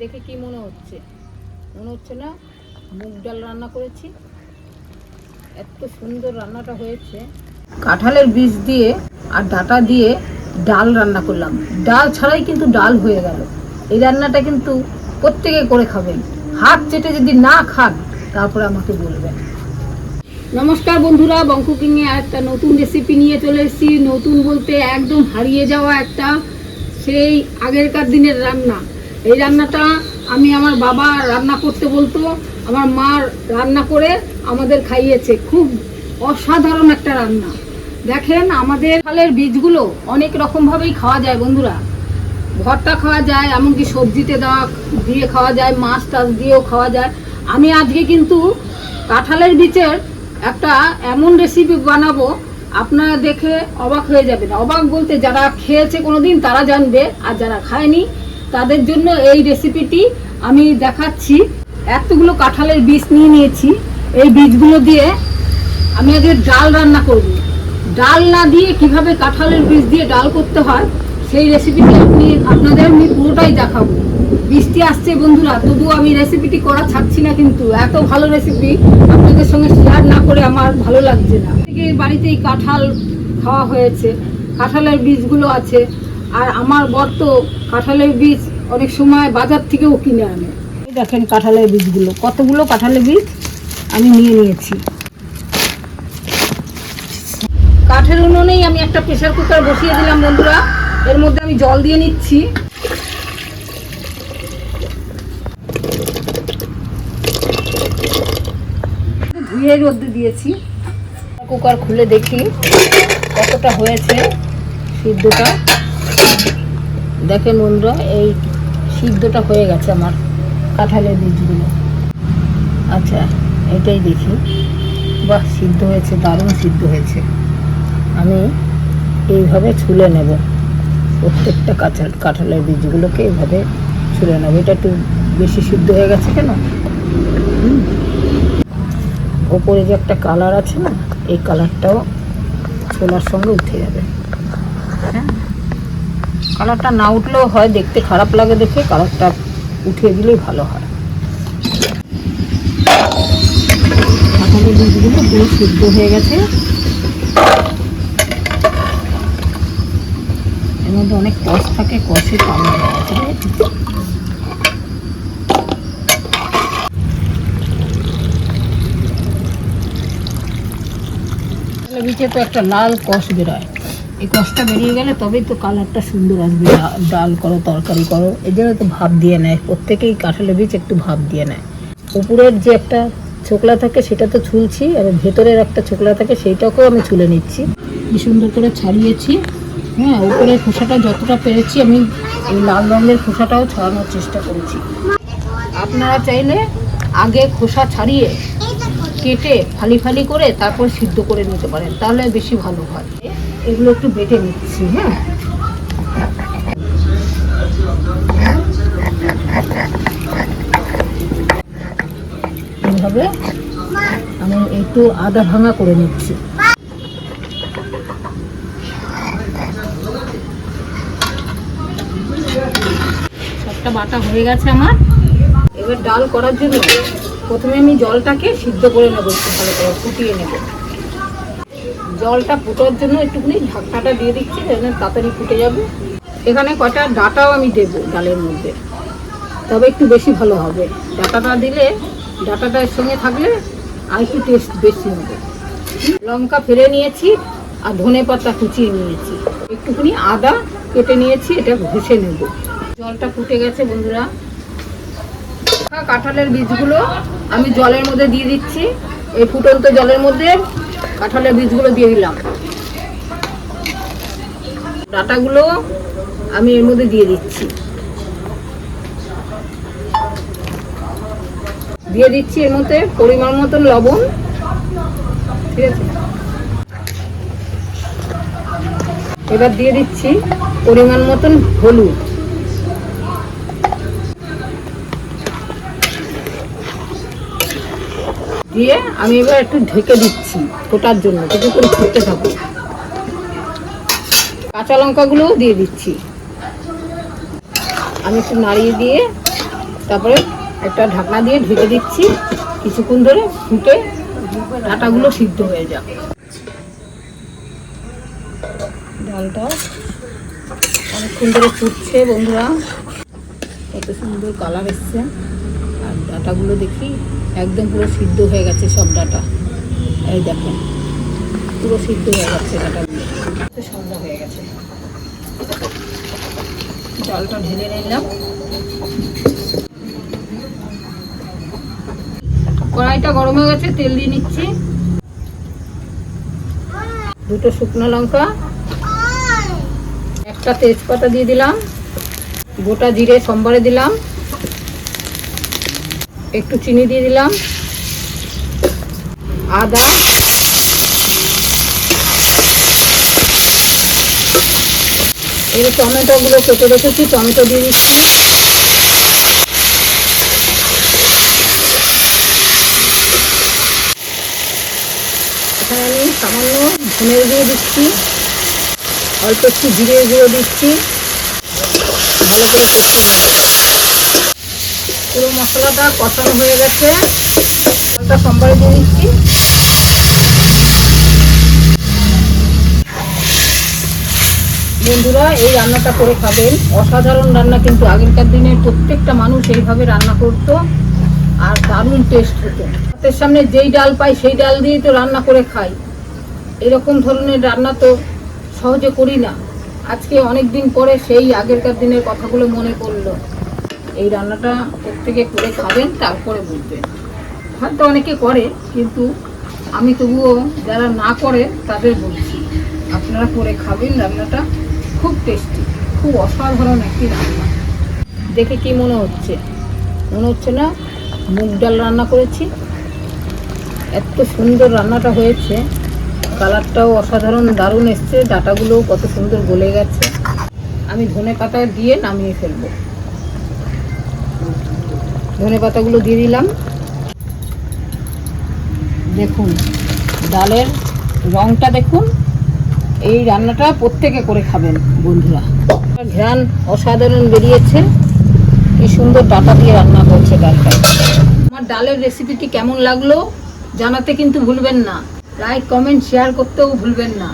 দেখে কি মনে হচ্ছে? মনে হচ্ছে না, মুগ ডাল রান্না করেছি। এত সুন্দর রান্নাটা হয়েছে। কাঁঠালের বীজ দিয়ে আর ডাটা দিয়ে ডাল রান্না করলাম। ডাল ছাড়াই কিন্তু ডাল হয়ে গেল। এই রান্নাটা কিন্তু প্রত্যেকে করে খাবেন। হাত চেটে যদি না খান, তারপরে আমাকে বলবেন। নমস্কার বন্ধুরা বং কুকিংয়ে একটা নতুন রেসিপি নিয়ে চলে এসেছি। নতুন বলতে একদম হারিয়ে যাওয়া একটা, সেই আগেরকার দিনের রান্না। এই রান্নাটা আমি আমার বাবা রান্না করতে বলতো, আমার মা রান্না করে আমাদের খাইয়েছে। খুব অসাধারণ একটা রান্না। দেখেন, আমাদের ফলের বীজগুলো অনেক রকমভাবেই খাওয়া যায় বন্ধুরা। ভর্তা খাওয়া যায়, এমনকি সবজিতে দেওয়া দিয়ে খাওয়া যায়, মাছ টাছ দিয়েও খাওয়া যায়। আমি আজকে কিন্তু কাঁঠালের বীজের একটা এমন রেসিপি বানাবো, আপনারা দেখে অবাক হয়ে যাবেন। অবাক বলতে যারা খেয়েছে কোনোদিন তারা জানবে, আর যারা খায়নি তাদের জন্য এই রেসিপিটি আমি দেখাচ্ছি। এতগুলো কাঁঠালের বীজ নিয়ে নিয়েছি। এই বীজগুলো দিয়ে আমি আগে ডাল রান্না করব। ডাল না দিয়ে কীভাবে কাঁঠালের বীজ দিয়ে ডাল করতে হয়, সেই রেসিপিটি আপনি আপনাদের আমি পুরোটাই দেখাবো। বৃষ্টি আসছে বন্ধুরা, তবুও আমি রেসিপিটি করা ছাড়ছি না কিন্তু, এত ভালো রেসিপি আপনাদের সঙ্গে শেয়ার না করে আমার ভালো লাগছে না। থেকে বাড়িতেই কাঁঠাল খাওয়া হয়েছে, কাঁঠালের বীজগুলো আছে। আর আমার বর তো কাঁঠালের বীজ অনেক সময় বাজার থেকেও কিনে আনে। দেখেন কাঁঠালের বীজগুলো, কতগুলো কাঁঠালের বীজ আমি নিয়ে নিয়েছি। কাঠের উনুনেই আমি একটা প্রেশার কুকার বসিয়ে দিলাম বন্ধুরা, এর মধ্যে আমি জল দিয়ে নিচ্ছি। ধুয়ে রোদ্দে দিয়েছি। কুকার খুলে দেখি কতটা হয়েছে সিদ্ধটা। দেখেন বন্ধুরা, এই সিদ্ধটা হয়ে গেছে আমার কাঁঠালের বীজগুলো। আচ্ছা এটাই দেখি। বাহ, সিদ্ধ হয়েছে, দারুণ সিদ্ধ হয়েছে। আমি এইভাবে ছুলে নেব। প্রত্যেকটা কাঁঠাল কাঁঠালের বীজগুলোকে এইভাবে ছুলে নেব। এটা একটু বেশি সিদ্ধ হয়ে গেছে কেন? ওপরে যে একটা কালার আছে না, এই কালারটাও ছোলার সঙ্গে উঠে যাবে। হ্যাঁ। কালারটা না উঠলেও হয়, দেখতে খারাপ লাগে দেখে কালারটা উঠিয়ে দিলেই ভালো হয়। পুরো সিদ্ধ হয়ে গেছে। এর মধ্যে অনেক কষ থাকে, কষে? কাঁঠালের বীজে তো একটা লাল কষ বেরোয়। এই কষটা বেরিয়ে গেলে তবেই তো কালারটা সুন্দর আসবে। ডাল করো, তরকারি করো জন্য তো ভাব দিয়ে নেয়। প্রত্যেকেই কাঁঠালের বীজ একটু ভাব দিয়ে নেয়। উপরের যে একটা ছোকলা থাকে সেটা তো ছুলছি, আর ভেতরের একটা ছোকলা থাকে সেইটাকেও আমি ছুলে নিচ্ছি। কি সুন্দর করে ছাড়িয়েছি। হ্যাঁ উপরের খোসাটা যতটা পেরেছি আমি এই লাল রঙের খোসাটাও ছাড়ানোর চেষ্টা করেছি। আপনারা চাইলে আগে খোসা ছাড়িয়ে কেটে ফালি ফালি করে তারপর সিদ্ধ করে নিতে পারেন, তাহলে বেশি ভালো হয়। এগুলো একটু বেটে নিচ্ছি হ্যাঁ? আমি একটু আদা ভাঙা করে নিচ্ছি। সবটা বাটা হয়ে গেছে আমার। এবার ডাল করার জন্য প্রথমে আমি জলটাকে সিদ্ধ করে নেব ভালো করে, ফুটিয়ে নেব। জলটা ফুটোর জন্য একটুখানি ঢাকনাটা দিয়ে দিচ্ছি, যেন তাড়াতাড়ি ফুটে যাবে। এখানে কটা ডাটাও আমি দেবো ডালের মধ্যে। তবে একটু বেশি ভালো হবে। ডাটাটা দিলে, ডাটাটা এর সঙ্গে থাকলে আর একটু টেস্ট বেশি হবে। লঙ্কা ফেলে নিয়েছি আর ধনে পাতা কুচিয়ে নিয়েছি। একটুখানি আদা কেটে নিয়েছি, এটা ঘষে নেব। জলটা ফুটে গেছে, বন্ধুরা। কাঁঠালের বীজগুলো আমি জলের মধ্যে দিয়ে দিচ্ছি। এই ফুটন্ত জলের মধ্যে কাঁঠালের বীজগুলো দিয়ে দিলাম। ডাটাগুলো আমি এর মধ্যে দিয়ে দিচ্ছি। দিয়ে দিচ্ছি এর মধ্যে পরিমাণ মতন লবণ। ঠিক আছে? এবার দিয়ে দিচ্ছি পরিমাণ মতন হলুদ। দিয়ে আমি এবার একটু ঢেকে দিচ্ছি ফোটার জন্য যাতে করে ফুটতে থাকুক কাঁচা লঙ্কাগুলোও দিয়ে দিচ্ছি। আমি একটু নাড়িয়ে দিয়ে তারপরে একটা ঢাকনা দিয়ে ঢেকে দিচ্ছি। কিছুক্ষণ ধরে ফুটে ডাটাগুলো সিদ্ধ হয়ে যাক ডালটা অনেকক্ষণ ধরে ফুটছে বন্ধুরা। কত সুন্দর কালার এসছে। ডাটাগুলো দেখি, একদম পুরো সিদ্ধ হয়ে গেছে সব ডাটা। এই দেখেন, পুরো সিদ্ধ হয়ে গেছে ডাটাগুলো। সন্ধ্যা হয়ে গেছে। জলটা ঢেলে নিলাম। কড়াইটা গরম হয়ে গেছে, তেল দিয়ে নিচ্ছি। দুটো শুকনো লঙ্কা, একটা তেজপাতা দিয়ে দিলাম। গোটা জিরে, সোমবারে দিলাম। একটু চিনি দিয়ে দিলাম। আদা। এই টমেটোগুলো কেটে রেখেছি, টমেটো দিয়ে দিচ্ছি। এখানে আমি সামান্য ধনের গুঁড়ো দিচ্ছি, অল্প একটু জিরে গুঁড়ো দিচ্ছি। ভালো করে কষতে পুরো মশলাটা কষানো হয়ে গেছে। জলটা সোমবারে দিয়ে দিচ্ছি। বন্ধুরা, এই রান্নাটা করে খাবেন। অসাধারণ রান্না কিন্তু আগেরকার দিনের প্রত্যেকটা মানুষ এইভাবে রান্না করতো। আর দারুণ টেস্ট হতো। হাতের সামনে যেই ডাল পাই সেই ডাল দিয়েই তো রান্না করে খাই। এরকম ধরনের রান্না তো সহজে করি না। আজকে অনেক দিন পরে সেই আগেরকার দিনের কথাগুলো মনে পড়ল। এই রান্নাটা প্রত্যেকে করে খাবেন, তারপরে বুঝবেন। হয়তো অনেকে করে, কিন্তু আমি তবুও যারা না করে, তাদের বলছি, আপনারা করে খাবেন রান্নাটা, খুব টেস্টি খুব অসাধারণ একটি রান্না। দেখে কি মনে হচ্ছে? মনে হচ্ছে না মুগ ডাল রান্না করেছি? এত সুন্দর রান্নাটা হয়েছে, কালারটাও অসাধারণ, দারুণ এসছে, ডাটাগুলোও কত সুন্দর গলে গেছে। আমি ধনে পাতা দিয়ে নামিয়ে ফেলব। ধনে পাতাগুলো দিয়ে দিলাম। দেখুন, ডালের রংটা দেখুন, এই রান্নাটা প্রত্যেকে করে খাবেন বন্ধুরা। ঘ্রাণ অসাধারণ বেরিয়েছে। কি সুন্দর ডাটা দিয়ে রান্না করছে ডালটা। আমার ডালের রেসিপিটি কেমন লাগল জানাতে কিন্তু ভুলবেন না। লাইক কমেন্ট শেয়ার করতেও ভুলবেন না।